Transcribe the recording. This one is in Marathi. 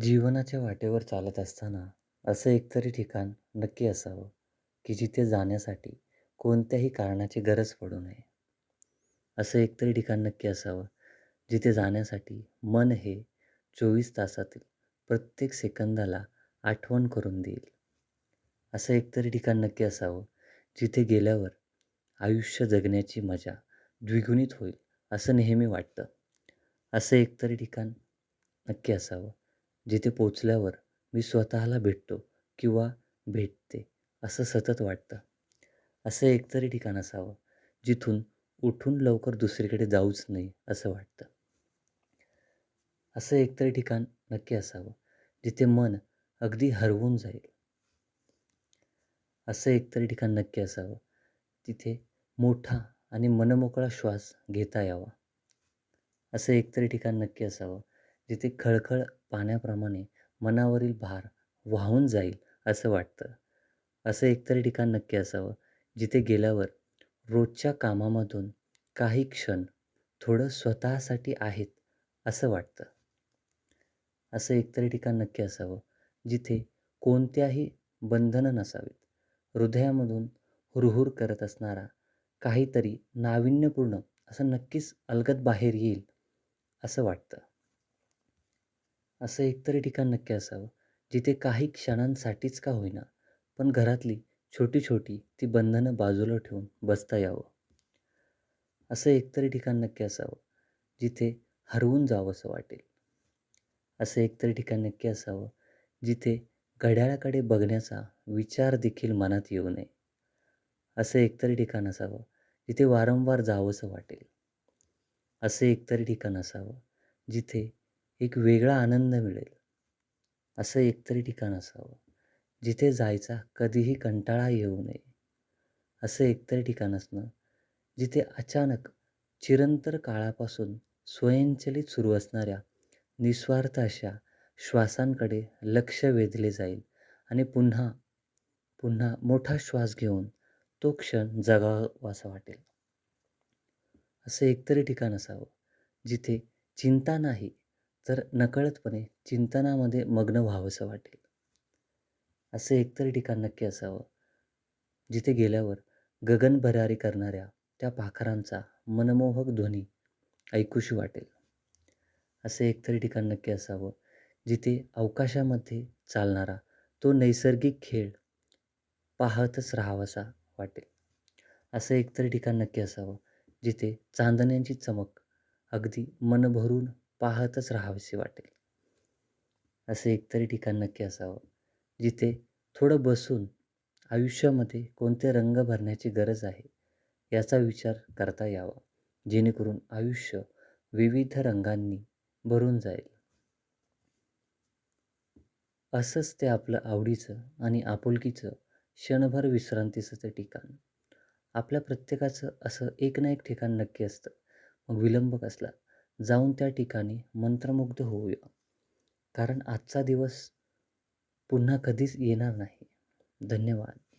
जीवनाच्या वाटेवर चालत असताना असं एकतरी ठिकाण नक्की असावं की जिथे जाण्यासाठी कोणत्याही कारणाची गरज पडू नये. असं एकतरी ठिकाण नक्की असावं जिथे जाण्यासाठी मन हे चोवीस तासातील प्रत्येक सेकंदाला आठवण करून देईल. असं एकतरी ठिकाण नक्की असावं जिथे गेल्यावर आयुष्य जगण्याची मजा द्विगुणित होईल असं नेहमी वाटतं. असं एकतरी ठिकाण नक्की असावं. जिथे पोचल्यावर मी स्वतःला भेटतो किंवा भेटते असं सतत वाटतं. असं एकतरी ठिकाण असावं जिथून उठून लवकर दुसरीकडे जाऊच नाही असं वाटतं. असं एकतरी ठिकाण नक्की असावं जिथे मन अगदी हरवून जाईल. असं एकतरी ठिकाण नक्की असावं तिथे मोठा आणि मनमोकळा श्वास घेता यावा. असं एकतरी ठिकाण नक्की असावं जिथे खळखळ पाण्याप्रमाणे मनावरील भार वाहून जाईल असं वाटतं. असं एकतरी ठिकाण नक्की असावं जिथे गेल्यावर रोजच्या कामामधून काही क्षण थोडं स्वतःसाठी आहेत असं वाटतं. असं एकतरी ठिकाण नक्की असावं जिथे कोणत्याही बंधनं नसावीत. हृदयामधून हुरहुर करत असणारा काहीतरी नाविन्यपूर्ण असं नक्कीच अलगद बाहेर येईल असं वाटतं. असं एकतरी ठिकाण नक्की असावं जिथे काही क्षणांसाठीच का होईना पण घरातली छोटी छोटी ती बंधनं बाजूला ठेवून बसता यावं. असं एकतरी ठिकाण नक्की असावं जिथे हरवून जावंसं वाटेल. असं एकतरी ठिकाण नक्की असावं जिथे घड्याळाकडे बघण्याचा विचार देखील मनात येऊ नये. असं एकतरी ठिकाण असावं जिथे वारंवार जावंसं वाटेल. असं एकतरी ठिकाण असावं जिथे एक वेगळा आनंद मिळेल. असं एकतरी ठिकाण असावं जिथे जायचा कधीही कंटाळा येऊ नये. असं एकतरी ठिकाण असणं जिथे अचानक चिरंतर काळापासून स्वयंचलित सुरू असणाऱ्या निस्वार्थ अशा श्वासांकडे लक्ष वेधले जाईल आणि पुन्हा पुन्हा मोठा श्वास घेऊन तो क्षण जगावासा वाटेल. असं एकतरी ठिकाण असावं जिथे चिंता नाही तर नकळतपणे चिंतनामध्ये मग्न व्हावंसं वाटेल. असं एकतर ठिकाण नक्की असावं जिथे गेल्यावर गगनभरारी करणाऱ्या त्या पाखरांचा मनमोहक ध्वनी ऐकूशी वाटेल. असं एकतरी ठिकाण नक्की असावं जिथे अवकाशामध्ये चालणारा तो नैसर्गिक खेळ पाहतच राहावासा वाटेल. असं एकतरी ठिकाण नक्की असावं जिथे चांदण्यांची चमक अगदी मन भरून पाहतच राहावीशी वाटेल. असं एकतरी ठिकाण नक्की असावं जिथे थोडं बसून आयुष्यामध्ये कोणते रंग भरण्याची गरज आहे याचा विचार करता यावा जेणेकरून आयुष्य विविध रंगांनी भरून जाईल. असंच ते आपलं आवडीचं आणि आपुलकीचं क्षणभर विश्रांतीचं ते ठिकाण. आपल्या प्रत्येकाचं असं एक ना एक ठिकाण नक्की असतं. मग विलंब कसला? जाऊन त्या ठिकाणी मंत्रमुग्ध होऊया. कारण आजचा दिवस पुन्हा कधीच येणार नाही. धन्यवाद.